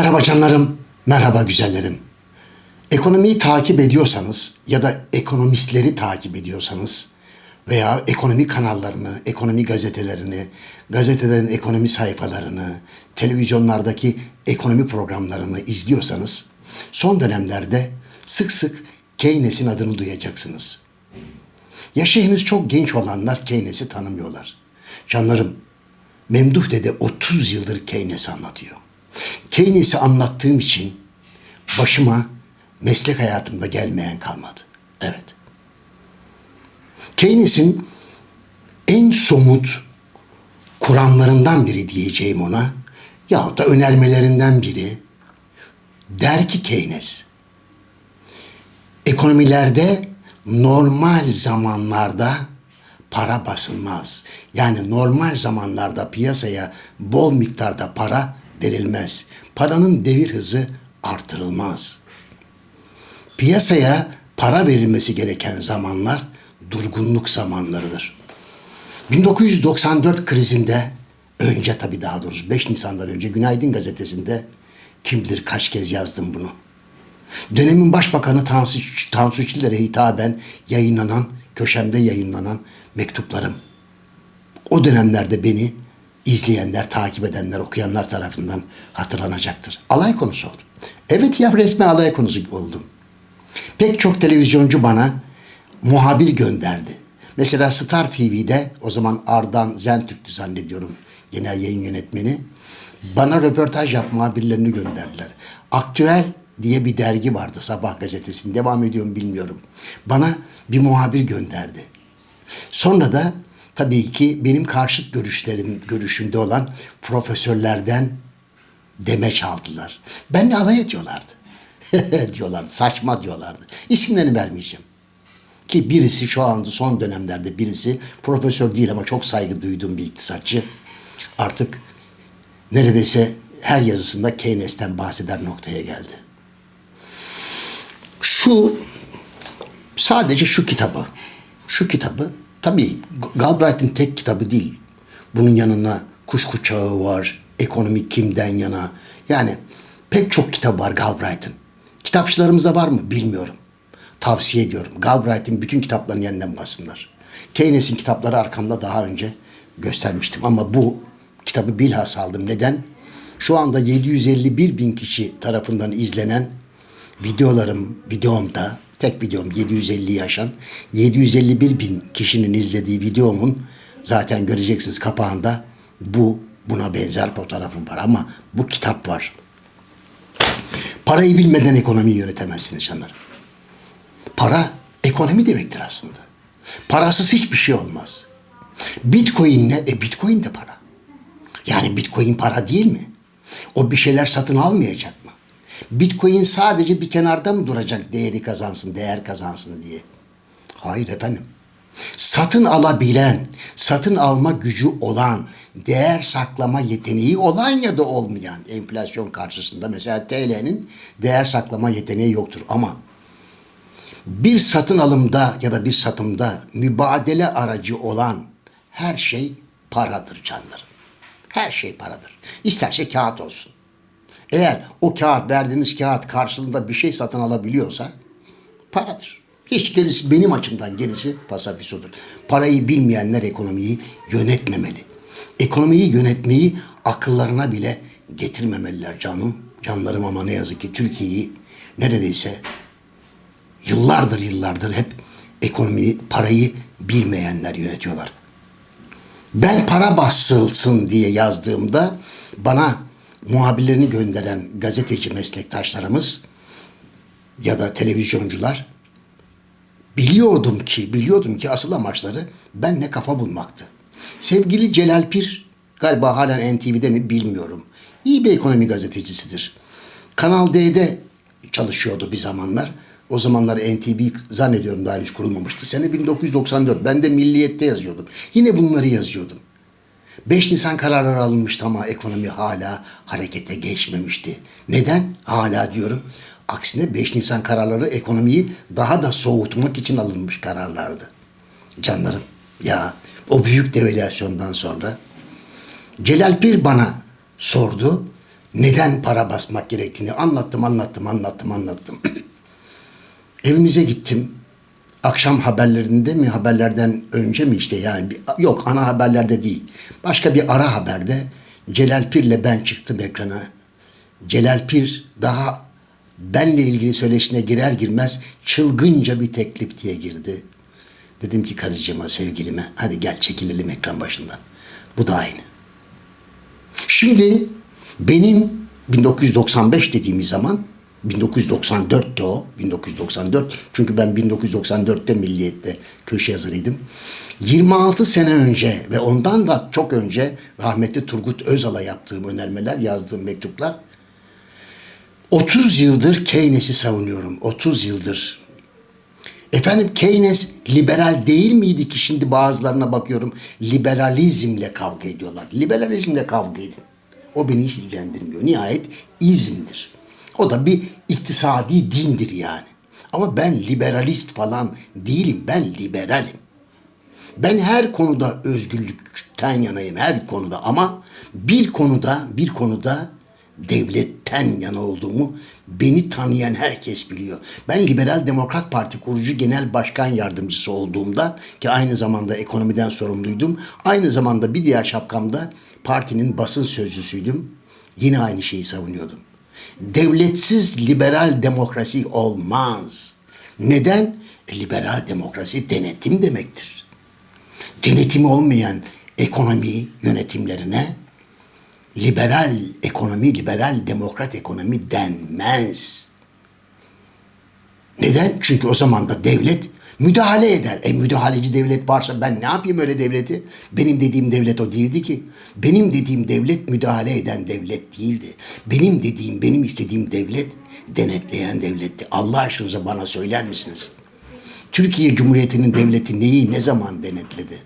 Merhaba canlarım, merhaba güzellerim. Ekonomiyi takip ediyorsanız ya da ekonomistleri takip ediyorsanız veya ekonomi kanallarını, ekonomi gazetelerini, gazetelerin ekonomi sayfalarını, televizyonlardaki ekonomi programlarını izliyorsanız son dönemlerde sık sık Keynes'in adını duyacaksınız. Yaşı henüz çok genç olanlar Keynes'i tanımıyorlar. Canlarım, Memduh Dede 30 yıldır Keynes'i anlatıyor. Keynes'i anlattığım için başıma meslek hayatımda gelmeyen kalmadı. Evet. Keynes'in en somut kuramlarından biri diyeceğim ona yahut da önermelerinden biri der ki Keynes ekonomilerde normal zamanlarda para basılmaz. Yani normal zamanlarda piyasaya bol miktarda para verilmez. Paranın devir hızı artırılmaz. Piyasaya para verilmesi gereken zamanlar durgunluk zamanlarıdır. 1994 krizinde önce tabii daha doğrusu 5 Nisan'dan önce Günaydın gazetesinde kim bilir kaç kez yazdım bunu. Dönemin Başbakanı Tansu, Tansu Çiller'e hitaben yayınlanan, köşemde yayınlanan mektuplarım. O dönemlerde beni izleyenler, takip edenler, okuyanlar tarafından hatırlanacaktır. Alay konusu oldum. Evet ya resmen alay konusu oldum. Pek çok televizyoncu bana muhabir gönderdi. Mesela Star TV'de o zaman Ardan Zentürk'tü zannediyorum genel yayın yönetmeni. Bana röportaj yap muhabirlerini gönderdiler. Aktüel diye bir dergi vardı Sabah gazetesinin. Devam ediyorum bilmiyorum. Bana bir muhabir gönderdi. Sonra da tabii ki benim karşıt görüşlerim görüşümde olan profesörlerden demeç aldılar. Benle alay ediyorlardı. diyorlardı. Saçma diyorlardı. İsimlerini vermeyeceğim. Ki birisi şu anda son dönemlerde birisi profesör değil ama çok saygı duyduğum bir iktisatçı. Artık neredeyse her yazısında Keynes'ten bahseder noktaya geldi. Şu sadece şu kitabı, şu kitabı tabii Galbraith'in tek kitabı değil. Bunun yanına Kuşku Çağı var, Ekonomi Kimden Yana. Yani pek çok kitap var Galbraith'in. Kitapçılarımızda var mı bilmiyorum. Tavsiye ediyorum. Galbraith'in bütün kitaplarını yeniden bassınlar. Keynes'in kitapları arkamda daha önce göstermiştim. Ama bu kitabı bilhassa aldım. Neden? Şu anda 751 bin kişi tarafından izlenen videolarım, videomda, tek videom 750 yaşan, 751 bin kişinin izlediği videomun zaten göreceksiniz kapağında bu buna benzer fotoğrafım var ama bu kitap var. Parayı bilmeden ekonomiyi yönetemezsiniz canlarım. Para ekonomi demektir aslında. Parasız hiçbir şey olmaz. Bitcoin ne? E Bitcoin de para. Yani Bitcoin para değil mi? O bir şeyler satın almayacak? Bitcoin sadece bir kenarda mı duracak değeri kazansın, değer kazansın diye? Hayır efendim. Satın alabilen, satın alma gücü olan, değer saklama yeteneği olan ya da olmayan enflasyon karşısında mesela TL'nin değer saklama yeteneği yoktur ama bir satın alımda ya da bir satımda mübadele aracı olan her şey paradır canlarım. Her şey paradır. İsterse kağıt olsun. Eğer o kağıt verdiğiniz kağıt karşılığında bir şey satın alabiliyorsa paradır. Hiç gerisi benim açımdan gerisi fasafisudur. Parayı bilmeyenler ekonomiyi yönetmemeli. Ekonomiyi yönetmeyi akıllarına bile getirmemeliler canım. Canlarım ama ne yazık ki Türkiye'yi neredeyse yıllardır yıllardır hep ekonomiyi, parayı bilmeyenler yönetiyorlar. Ben para basılsın diye yazdığımda bana muhabirlerini gönderen gazeteci meslektaşlarımız ya da televizyoncular biliyordum ki biliyordum ki asıl amaçları benle kafa bulmaktı. Sevgili Celal Pir galiba halen NTV'de mi bilmiyorum. İyi bir ekonomi gazetecisidir. Kanal D'de çalışıyordu bir zamanlar. O zamanlar NTV zannediyorum daha henüz kurulmamıştı. Sene 1994. Ben de Milliyet'te yazıyordum. Yine bunları yazıyordum. 5 Nisan kararları alınmıştı ama ekonomi hala harekete geçmemişti. Neden? Hala diyorum. Aksine 5 Nisan kararları ekonomiyi daha da soğutmak için alınmış kararlardı. Canlarım ya o büyük devalüasyondan sonra Celal Pir bana sordu. neden para basmak gerektiğini anlattım, anlattım, anlattım, anlattım. Evimize gittim. Akşam haberlerinde mi, haberlerden önce mi işte yani bir, yok ana haberlerde değil. Başka bir ara haberde Celal Pir'le ben çıktım ekrana. Celal Pir daha benle ilgili söyleşine girer girmez çılgınca bir teklif diye girdi. Dedim ki karıcığıma, sevgilime hadi gel çekilelim ekran başından. Bu da aynı. Şimdi benim 1995 dediğimiz zaman 1994'te o. 1994. Çünkü ben 1994'te Milliyet'te köşe yazarıydım. 26 sene önce ve ondan da çok önce rahmetli Turgut Özal'a yaptığım önermeler, yazdığım mektuplar 30 yıldır Keynes'i savunuyorum. 30 yıldır. Efendim Keynes liberal değil miydi ki şimdi bazılarına bakıyorum liberalizmle kavga ediyorlar. Liberalizmle kavga edin. O beni hiç ilgilendirmiyor. Nihayet izmdir. O da bir iktisadi dindir yani. Ama ben liberalist falan değilim. Ben liberalim. Ben her konuda özgürlükten yanayım her konuda ama bir konuda bir konuda devletten yana olduğumu beni tanıyan herkes biliyor. Ben Liberal Demokrat Parti kurucu genel başkan yardımcısı olduğumda ki aynı zamanda ekonomiden sorumluydum. Aynı zamanda bir diğer şapkamda partinin basın sözcüsüydüm. Yine aynı şeyi savunuyordum. Devletsiz liberal demokrasi olmaz. Neden? E, Liberal demokrasi denetim demektir. Denetimi olmayan ekonomi yönetimlerine liberal ekonomi, liberal demokrat ekonomi denmez. Neden? Çünkü o zaman da devlet müdahale eder. E müdahaleci devlet varsa ben ne yapayım öyle devleti? Benim dediğim devlet o değildi ki. Benim dediğim devlet müdahale eden devlet değildi. Benim dediğim, benim istediğim devlet denetleyen devletti. Allah aşkınıza bana söyler misiniz? Türkiye Cumhuriyeti'nin devleti neyi ne zaman denetledi?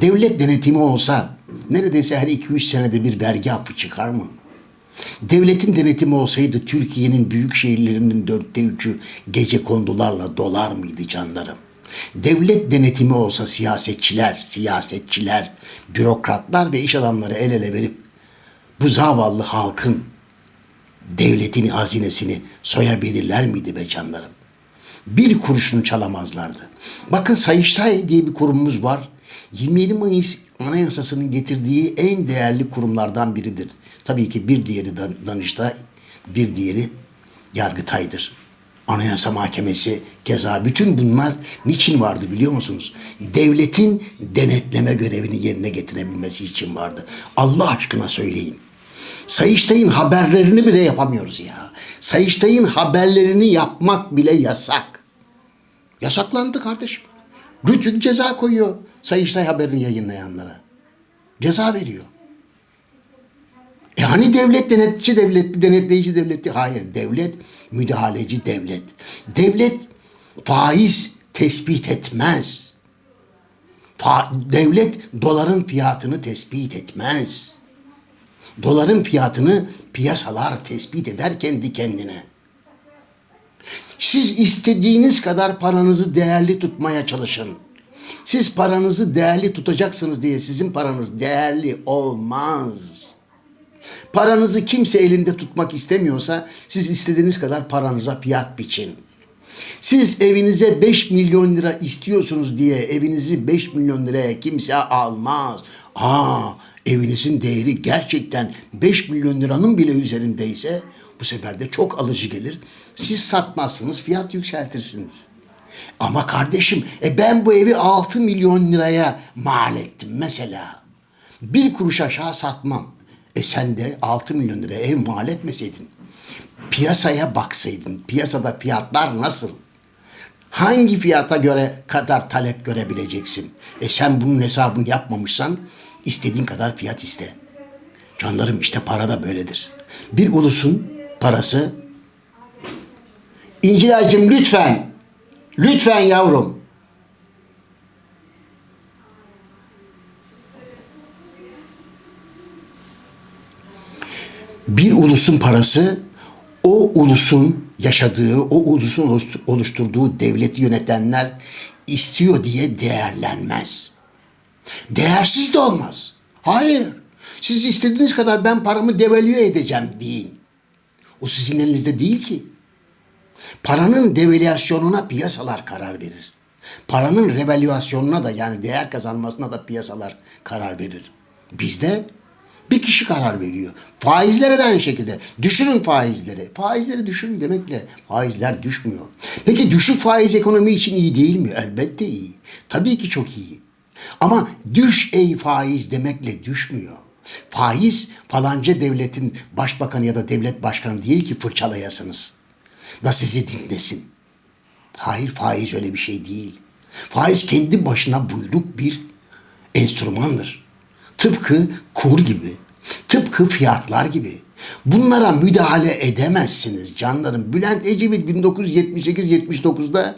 Devlet denetimi olsa neredeyse her 2-3 senede bir vergi affı çıkar mı? Devletin denetimi olsaydı Türkiye'nin büyük şehirlerinin dörtte üçü gece kondularla dolar mıydı canlarım? Devlet denetimi olsa siyasetçiler, siyasetçiler, bürokratlar ve iş adamları el ele verip bu zavallı halkın devletin hazinesini soyabilirler miydi be canlarım? Bir kuruşunu çalamazlardı. Bakın Sayıştay diye bir kurumumuz var. 27 Mayıs Anayasası'nın getirdiği en değerli kurumlardan biridir. Tabii ki bir diğeri Dan- Danıştay, bir diğeri Yargıtay'dır. Anayasa Mahkemesi keza bütün bunlar niçin vardı biliyor musunuz? Devletin denetleme görevini yerine getirebilmesi için vardı. Allah aşkına söyleyin. Sayıştay'ın haberlerini bile yapamıyoruz ya. Sayıştay'ın haberlerini yapmak bile yasak. Yasaklandı kardeşim. Rütük ceza koyuyor Sayıştay haberini yayınlayanlara. Ceza veriyor. E hani devlet denetçi devletti, denetleyici devletti? Hayır, devlet müdahaleci devlet. Devlet faiz tespit etmez. Fa- devlet doların fiyatını tespit etmez. Doların fiyatını piyasalar tespit eder kendi kendine. Siz istediğiniz kadar paranızı değerli tutmaya çalışın. Siz paranızı değerli tutacaksınız diye sizin paranız değerli olmaz. Paranızı kimse elinde tutmak istemiyorsa siz istediğiniz kadar paranıza fiyat biçin. Siz evinize 5 milyon lira istiyorsunuz diye evinizi 5 milyon liraya kimse almaz. Aa, evinizin değeri gerçekten 5 milyon liranın bile üzerindeyse bu sefer de çok alıcı gelir. Siz satmazsınız, fiyat yükseltirsiniz. Ama kardeşim, e ben bu evi 6 milyon liraya mal ettim mesela. Bir kuruş aşağı satmam. E sen de 6 milyon liraya ev mal etmeseydin. Piyasaya baksaydın. Piyasada fiyatlar nasıl? Hangi fiyata göre kadar talep görebileceksin? E sen bunun hesabını yapmamışsan istediğin kadar fiyat iste. Canlarım işte para da böyledir. Bir ulusun parası İncilaycığım lütfen lütfen yavrum bir ulusun parası o ulusun yaşadığı, o ulusun oluştu- oluşturduğu devleti yönetenler istiyor diye değerlenmez. Değersiz de olmaz. Hayır. Siz istediğiniz kadar ben paramı devalüe edeceğim deyin. O sizin elinizde değil ki. Paranın devalüasyonuna piyasalar karar verir. Paranın revalüasyonuna da yani değer kazanmasına da piyasalar karar verir. Bizde bir kişi karar veriyor. Faizlere de aynı şekilde. Düşürün faizleri. Faizleri düşürün demekle faizler düşmüyor. Peki düşük faiz ekonomi için iyi değil mi? Elbette iyi. Tabii ki çok iyi. Ama düş ey faiz demekle düşmüyor. Faiz falanca devletin başbakanı ya da devlet başkanı değil ki fırçalayasınız. Da sizi dinlesin. Hayır faiz öyle bir şey değil. Faiz kendi başına buyruk bir enstrümandır. Tıpkı kur gibi, tıpkı fiyatlar gibi. Bunlara müdahale edemezsiniz canlarım. Bülent Ecevit 1978-79'da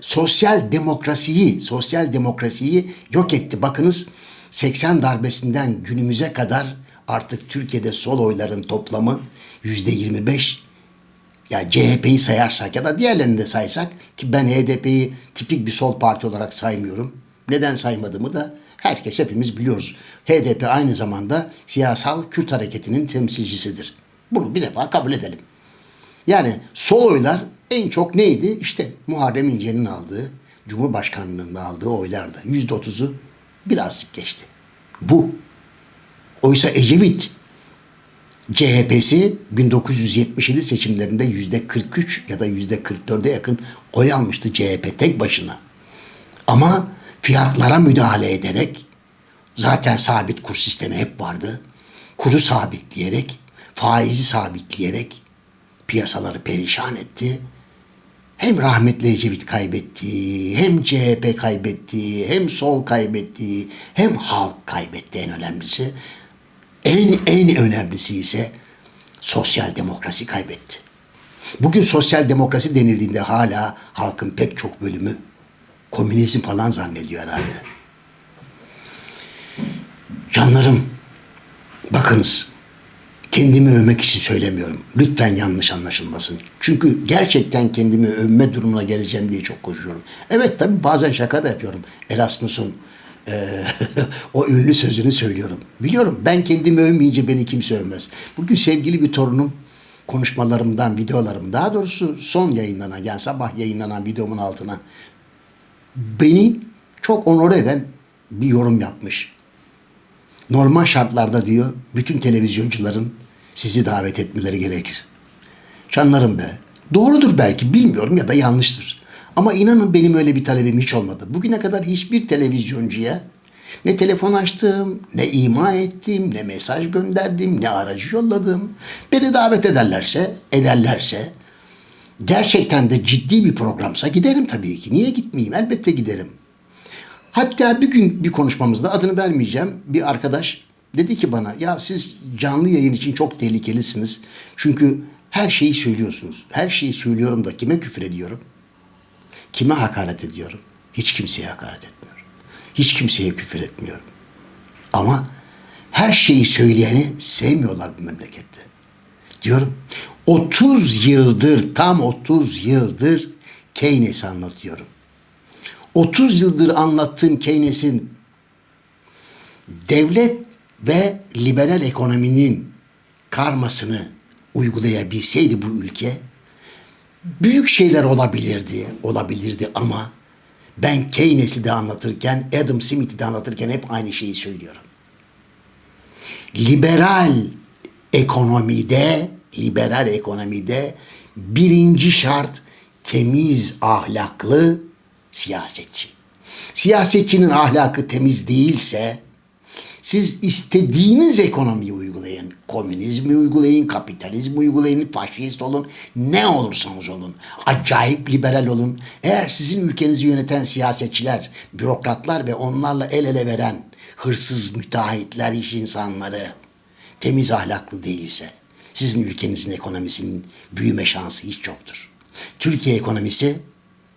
sosyal demokrasiyi, sosyal demokrasiyi yok etti. Bakınız 80 darbesinden günümüze kadar artık Türkiye'de sol oyların toplamı yüzde 25 yani CHP'yi sayarsak ya da diğerlerini de saysak ki ben HDP'yi tipik bir sol parti olarak saymıyorum. Neden saymadığımı da herkes hepimiz biliyoruz. HDP aynı zamanda siyasal Kürt hareketinin temsilcisidir. Bunu bir defa kabul edelim. Yani sol oylar en çok neydi? İşte Muharrem İnce'nin aldığı, Cumhurbaşkanlığında aldığı oylardı. Yüzde otuzu birazcık geçti. Bu. Oysa Ecevit CHP'si 1977 seçimlerinde yüzde 43 ya da yüzde 44'e yakın oy almıştı CHP tek başına. Ama fiyatlara müdahale ederek zaten sabit kur sistemi hep vardı. Kuru sabitleyerek, faizi sabitleyerek piyasaları perişan etti. Hem rahmetli Ecevit kaybetti, hem CHP kaybetti, hem sol kaybetti, hem halk kaybetti en önemlisi. En en önemlisi ise sosyal demokrasi kaybetti. Bugün sosyal demokrasi denildiğinde hala halkın pek çok bölümü komünizm falan zannediyor herhalde. Canlarım, bakınız kendimi övmek için söylemiyorum. Lütfen yanlış anlaşılmasın. Çünkü gerçekten kendimi övme durumuna geleceğim diye çok koşuyorum. Evet tabii bazen şaka da yapıyorum. Erasmus'un e, o ünlü sözünü söylüyorum. Biliyorum ben kendimi övmeyince beni kimse övmez. Bugün sevgili bir torunum konuşmalarımdan, videolarım daha doğrusu son yayınlanan yani sabah yayınlanan videomun altına beni çok onore eden bir yorum yapmış. Normal şartlarda diyor bütün televizyoncuların sizi davet etmeleri gerekir. Canlarım be. Doğrudur belki bilmiyorum ya da yanlıştır. Ama inanın benim öyle bir talebim hiç olmadı. Bugüne kadar hiçbir televizyoncuya ne telefon açtım, ne ima ettim, ne mesaj gönderdim, ne aracı yolladım. Beni davet ederlerse, ederlerse gerçekten de ciddi bir programsa giderim tabii ki. Niye gitmeyeyim? Elbette giderim. Hatta bir gün bir konuşmamızda adını vermeyeceğim bir arkadaş dedi ki bana ya siz canlı yayın için çok tehlikelisiniz. Çünkü her şeyi söylüyorsunuz. Her şeyi söylüyorum da kime küfür ediyorum? Kime hakaret ediyorum? Hiç kimseye hakaret etmiyorum. Hiç kimseye küfür etmiyorum. Ama her şeyi söyleyeni sevmiyorlar bu memlekette. Diyorum 30 yıldır tam 30 yıldır Keynes'i anlatıyorum. 30 yıldır anlattığım Keynes'in devlet ve liberal ekonominin karmasını uygulayabilseydi bu ülke büyük şeyler olabilirdi, olabilirdi ama ben Keynes'i de anlatırken, Adam Smith'i de anlatırken hep aynı şeyi söylüyorum. Liberal ekonomide, liberal ekonomide birinci şart temiz ahlaklı siyasetçi. Siyasetçinin ahlakı temiz değilse siz istediğiniz ekonomiyi uygulayın. Komünizmi uygulayın, kapitalizmi uygulayın, faşist olun, ne olursanız olun. Acayip liberal olun. Eğer sizin ülkenizi yöneten siyasetçiler, bürokratlar ve onlarla el ele veren hırsız müteahhitler, iş insanları temiz ahlaklı değilse sizin ülkenizin ekonomisinin büyüme şansı hiç yoktur. Türkiye ekonomisi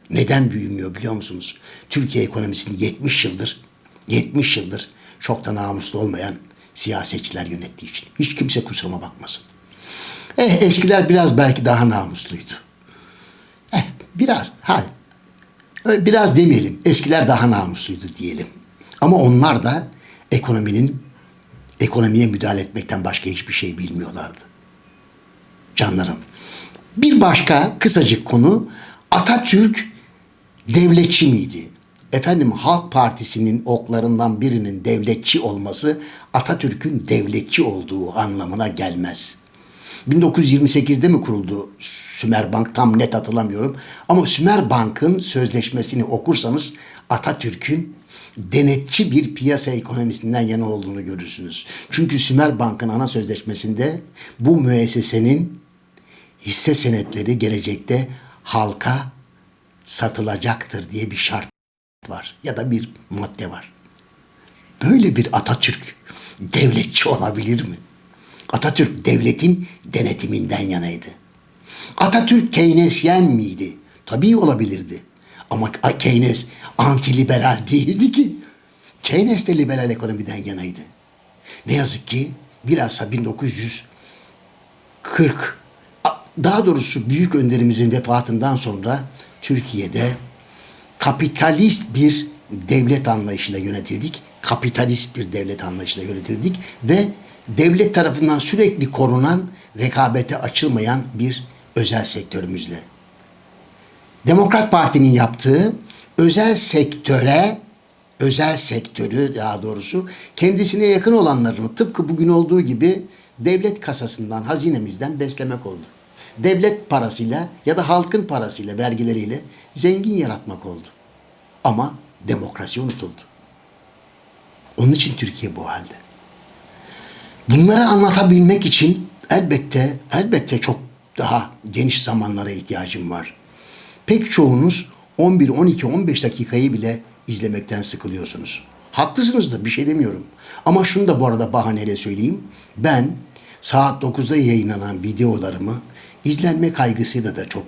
neden büyümüyor biliyor musunuz? Türkiye ekonomisini 70 yıldır 70 yıldır çok da namuslu olmayan siyasetçiler yönettiği için. Hiç kimse kusuruma bakmasın. Eh eskiler biraz belki daha namusluydu. Eh biraz hayır. Öyle biraz demeyelim. Eskiler daha namusluydu diyelim. Ama onlar da ekonominin ekonomiye müdahale etmekten başka hiçbir şey bilmiyorlardı. Canlarım. Bir başka kısacık konu Atatürk devletçi miydi? Efendim Halk Partisi'nin oklarından birinin devletçi olması Atatürk'ün devletçi olduğu anlamına gelmez. 1928'de mi kuruldu Sümer Bank tam net hatırlamıyorum. Ama Sümer Bank'ın sözleşmesini okursanız Atatürk'ün denetçi bir piyasa ekonomisinden yana olduğunu görürsünüz. Çünkü Sümer Bank'ın ana sözleşmesinde bu müessesenin hisse senetleri gelecekte halka satılacaktır diye bir şart var ya da bir madde var. Böyle bir Atatürk devletçi olabilir mi? Atatürk devletin denetiminden yanaydı. Atatürk Keynesyen miydi? Tabii olabilirdi. Ama Keynes antiliberal değildi ki. Keynes de liberal ekonomiden yanaydı. Ne yazık ki bilhassa 1940 daha doğrusu büyük önderimizin vefatından sonra Türkiye'de kapitalist bir devlet anlayışıyla yönetildik. Kapitalist bir devlet anlayışıyla yönetildik ve devlet tarafından sürekli korunan, rekabete açılmayan bir özel sektörümüzle. Demokrat Parti'nin yaptığı özel sektöre, özel sektörü daha doğrusu kendisine yakın olanlarını tıpkı bugün olduğu gibi devlet kasasından, hazinemizden beslemek oldu. Devlet parasıyla ya da halkın parasıyla, vergileriyle zengin yaratmak oldu. Ama demokrasi unutuldu. Onun için Türkiye bu halde. Bunları anlatabilmek için elbette elbette çok daha geniş zamanlara ihtiyacım var. Pek çoğunuz 11, 12, 15 dakikayı bile izlemekten sıkılıyorsunuz. Haklısınız da bir şey demiyorum. Ama şunu da bu arada bahaneyle söyleyeyim. Ben saat 9'da yayınlanan videolarımı izlenme kaygısıyla da çok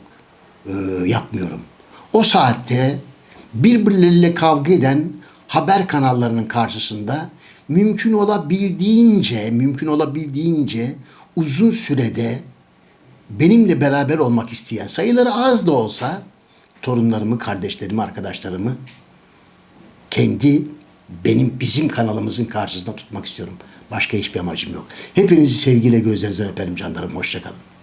e, yapmıyorum. O saatte birbirleriyle kavga eden haber kanallarının karşısında mümkün olabildiğince, mümkün olabildiğince uzun sürede benimle beraber olmak isteyen sayıları az da olsa torunlarımı, kardeşlerimi, arkadaşlarımı kendi benim bizim kanalımızın karşısında tutmak istiyorum. Başka hiçbir amacım yok. Hepinizi sevgiyle gözlerinizden öperim canlarım. Hoşçakalın.